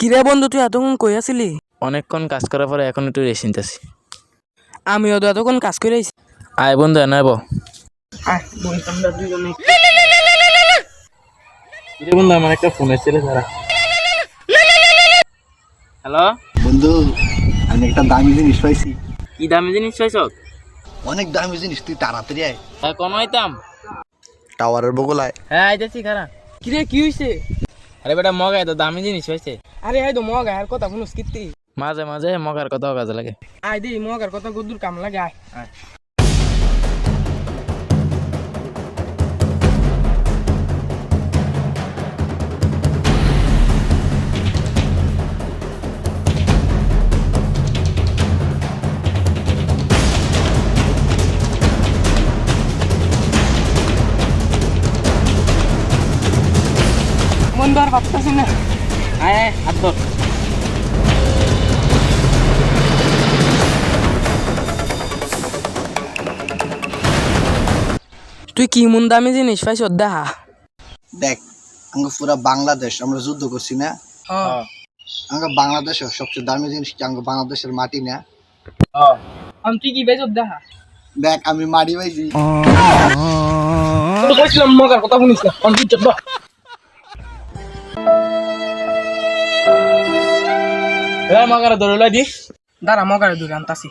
কিরে বন্ধু তুই এতক্ষণ কই আসিলি অনেকক্ষণ কাজ করার পরে এখন একটু রেস্ট নিতেছি আমিও তো এতক্ষণ কাজ করে আইছি আয় বন্ধু এনাব বন্ধু আমার একটা ফোন এসেছিল তারা হ্যালো বন্ধু আমি একটা দামি জিনিস পাইছি কি দামি জিনিস চাইছ অনেক দামি জিনিস তুই তাড়াতাড়ি আয় হ্যাঁ কোন হইতাম টাওয়ারের বগলায় হ্যাঁ আইতেছি খারা কিরে কি হইছে আরে বেটা মগায় তো দামি জিনিস হয়েছে আরে আই তো মগ আর কথা শুনুস কিত্তি। মাঝে মাঝে মগার কথাও কাজে লাগে। আয় দে মগ আর কথা গদুর কাম লাগে আয় বন্ধু আর ভাবতেছি না। আয় আয় হাত ধর তুই কি মন দামি জিনিস পাইছ? দেখা। দেখ আমরা পুরা বাংলাদেশ আমরা যুদ্ধ করছি না? হ্যাঁ। আমরা বাংলাদেশের সবচেয়ে দামি জিনিস কি? আমরা বাংলাদেশের মাটি না? আমি তুই কি পাইছ? দেখা। দেখ আমি মাটি পাইছি। কথা শুনিস না। আমি তুই চাপা মগার ধরে দি। দাঁড়া মগারে দূরে আনতাছি।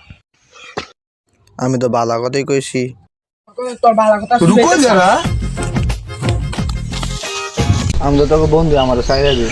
আমি তো বালা কথাই কইছি। তোর ভালো কথা শুনে যারা। আমি তো তোকে বন্ধু আমার সাইডে দিই